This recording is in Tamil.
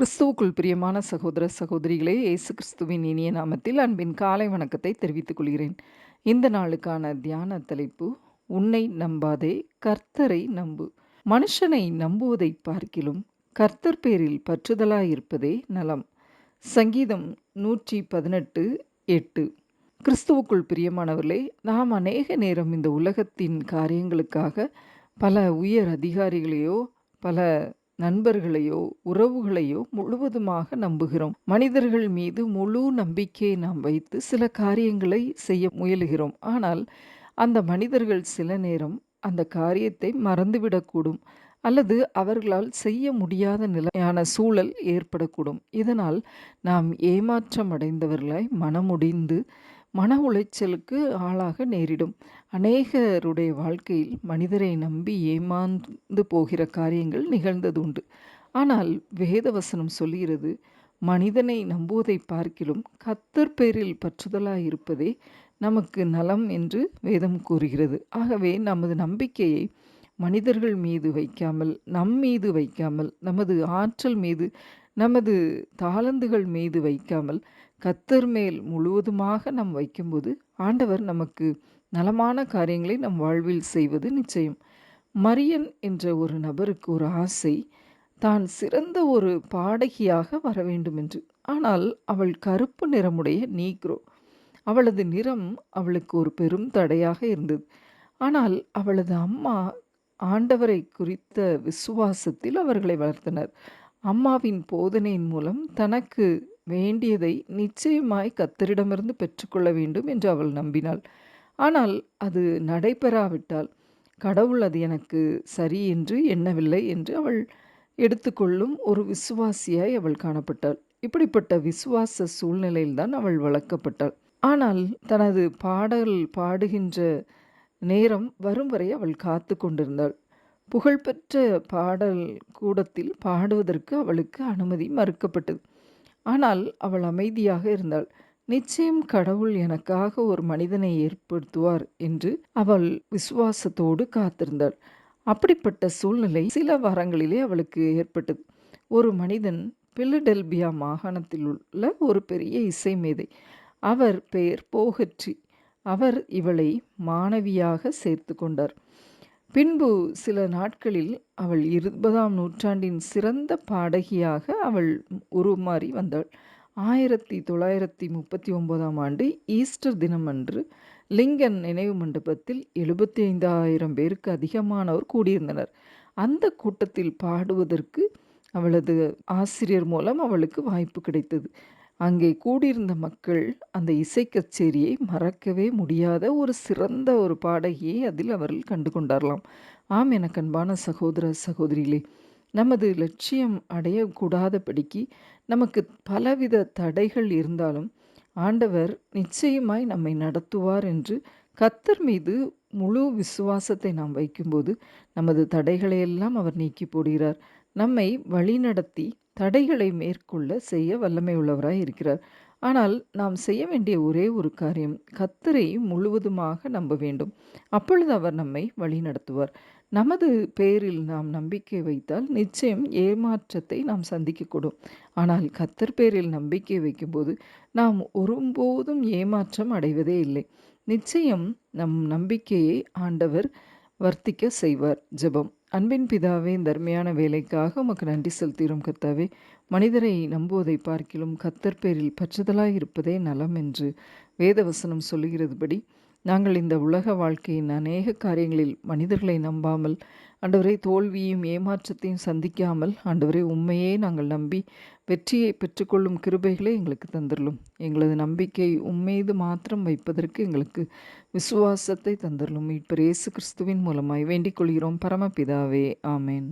கிறிஸ்துவுக்குள் பிரியமான சகோதர சகோதரிகளே இயேசு கிறிஸ்துவின் இனிய நாமத்தில் அன்பின் காலை வணக்கத்தை தெரிவித்துக் கொள்கிறேன். இந்த நாளுக்கான தியான தலைப்பு உன்னை நம்பாதே கர்த்தரை நம்பு. மனுஷனை நம்புவதை பார்க்கிலும் கர்த்தர் பேரில் பற்றுதலாயிருப்பதே நலம். சங்கீதம் நூற்றி பதினெட்டு எட்டு. கிறிஸ்துவுக்குள் பிரியமானவர்களே நாம் அநேக நேரம் இந்த உலகத்தின் காரியங்களுக்காக பல உயர் அதிகாரிகளையோ பல நண்பர்களையோ உறவுகளையோ முழுவதுமாக நம்புகிறோம். மனிதர்கள் மீது முழு நம்பிக்கையை நாம் வைத்து சில காரியங்களை செய்ய முயலுகிறோம். ஆனால் அந்த மனிதர்கள் சில நேரம் அந்த காரியத்தை மறந்துவிடக்கூடும் அல்லது அவர்களால் செய்ய முடியாத நிலையான சூழல் ஏற்படக்கூடும். இதனால் நாம் ஏமாற்றம் அடைந்தவர்களாய் மனமுடிந்து மன உளைச்சலுக்கு ஆளாக நேரிடும். அநேகருடைய வாழ்க்கையில் மனிதரை நம்பி ஏமாந்து போகிற காரியங்கள் நிகழ்ந்தது உண்டு ஆனால் வேதவசனம் சொல்கிறது மனிதனை நம்புவதை பார்க்கிலும் கத்தர் பேரில் பற்றுதலாக இருப்பதே நமக்கு நலம் என்று வேதம் கூறுகிறது. ஆகவே நமது நம்பிக்கையை மனிதர்கள் மீது வைக்காமல் நம் மீது வைக்காமல் நமது ஆற்றல் மீது நமது தாளந்துகள் மீது வைக்காமல் கத்தர் மேல் முழுவதுமாக நாம் வைக்கும்போது ஆண்டவர் நமக்கு நலமான காரியங்களை நம் வாழ்வில் செய்வது நிச்சயம். மரியன் என்ற ஒரு நபருக்கு ஒரு ஆசை தான் சிறந்த ஒரு பாடகியாக வர வேண்டும் என்று ஆனால் அவள் கருப்பு நிறமுடைய நீக்ரோ. அவளது நிறம் அவளுக்கு ஒரு பெரும் தடையாக இருந்தது. ஆனால் அவளது அம்மா ஆண்டவரை குறித்த விசுவாசத்தில் அவர்களை வளர்த்தனர். அம்மாவின் போதனையின் மூலம் தனக்கு வேண்டியதை நிச்சயமாய் கத்தரிடமிருந்து பெற்றுக்கொள்ள வேண்டும் என்று அவள் நம்பினாள். ஆனால் அது நடைபெறாவிட்டால் கடவுள் அது எனக்கு சரி என்று எண்ணவில்லை என்று அவள் எடுத்துக்கொள்ளும் ஒரு விசுவாசியாய் அவள் காணப்பட்டாள். இப்படிப்பட்ட விசுவாச சூழ்நிலையில்தான் அவள் வளர்க்கப்பட்டாள். ஆனால் தனது பாடல் பாடுகின்ற நேரம் வரும் வரை அவள் காத்து கொண்டிருந்தாள். புகழ்பெற்ற பாடல் கூடத்தில் பாடுவதற்கு அவளுக்கு அனுமதி மறுக்கப்பட்டது. ஆனால் அவள் அமைதியாக இருந்தாள். நிச்சயம் கடவுள் எனக்காக ஒரு மனிதனை ஏற்படுத்துவார் என்று அவள் விசுவாசத்தோடு காத்திருந்தாள். அப்படிப்பட்ட சூழ்நிலை சில வாரங்களிலே அவளுக்கு ஏற்பட்டது. ஒரு மனிதன் பிலடெல்பியா மாகாணத்தில் உள்ள ஒரு பெரிய இசை மேதை. அவர் பெயர் போகற்றி அவர் இவளை மாணவியாக சேர்த்து கொண்டார். பின்பு சில நாட்களில் அவள் இருபதாம் நூற்றாண்டின் சிறந்த பாடகியாக அவள் உருமாறி வந்தாள். ஆயிரத்தி தொள்ளாயிரத்தி முப்பத்தி ஒன்பதாம் ஆண்டு ஈஸ்டர் தினம் அன்று லிங்கன் நினைவு மண்டபத்தில் எழுபத்தி ஐந்தாயிரம் பேருக்கு அதிகமானோர் கூடியிருந்தனர். அந்த கூட்டத்தில் பாடுவதற்கு அவளது ஆசிரியர் மூலம் அவளுக்கு வாய்ப்பு கிடைத்தது. அங்கே கூடியிருந்த மக்கள் அந்த இசை கச்சேரியை மறக்கவே முடியாத ஒரு சிறந்த ஒரு பாடகியை அதில் அவர்கள் கண்டு கொண்டாரலாம். ஆம் எனக்கு அன்பான சகோதர சகோதரிகளே நமது லட்சியம் அடையக்கூடாதபடிக்கு நமக்கு பலவித தடைகள் இருந்தாலும் ஆண்டவர் நிச்சயமாய் நம்மை நடத்துவார் என்று கத்தர் மீது முழு விசுவாசத்தை நாம் வைக்கும்போது நமது தடைகளையெல்லாம் அவர் நீக்கி போடுகிறார். நம்மை வழிநடத்தி தடைகளை மேற்கொள்ள செய்ய வல்லமை உள்ளவராய் இருக்கிறார். ஆனால் நாம் செய்ய வேண்டிய ஒரே ஒரு காரியம் கத்தரை முழுவதுமாக நம்ப வேண்டும். அப்பொழுது அவர் நம்மை வழி நடத்துவார் நமது பேரில் நாம் நம்பிக்கை வைத்தால் நிச்சயம் ஏமாற்றத்தை நாம் சந்திக்கக்கூடும். ஆனால் கத்தர் பேரில் நம்பிக்கை வைக்கும்போது நாம் ஒருபோதும் ஏமாற்றம் அடைவதே இல்லை. நிச்சயம் நம் நம்பிக்கையை ஆண்டவர் வர்த்திக்க செய்வார். ஜெபம். அன்பின் பிதாவே தர்மையான வேலைக்காக உமக்கு நன்றி செலுத்துகிறோம் கத்தாவே மனிதரை நம்புவதை பார்க்கிலும் கத்தர் பேரில் பற்றுதலாய் இருப்பதே நலம் என்று வேதவசனம் சொல்லுகிறதுபடி நாங்கள் இந்த உலக வாழ்க்கையின் அநேக காரியங்களில் மனிதர்களை நம்பாமல் ஆண்டவரை தோல்வியும் ஏமாற்றத்தையும் சந்திக்காமல் ஆண்டவரை உண்மையே நாங்கள் நம்பி வெற்றியை பெற்றுக்கொள்ளும் கிருபைகளை எங்களுக்கு தந்துடலும் எங்களது நம்பிக்கை உண்மையது மாத்திரம் வைப்பதற்கு எங்களுக்கு விசுவாசத்தை தந்துடலும் இப்போ இயேசு கிறிஸ்துவின் மூலமாய் வேண்டிக் கொள்கிறோம். பரமபிதாவே ஆமேன்.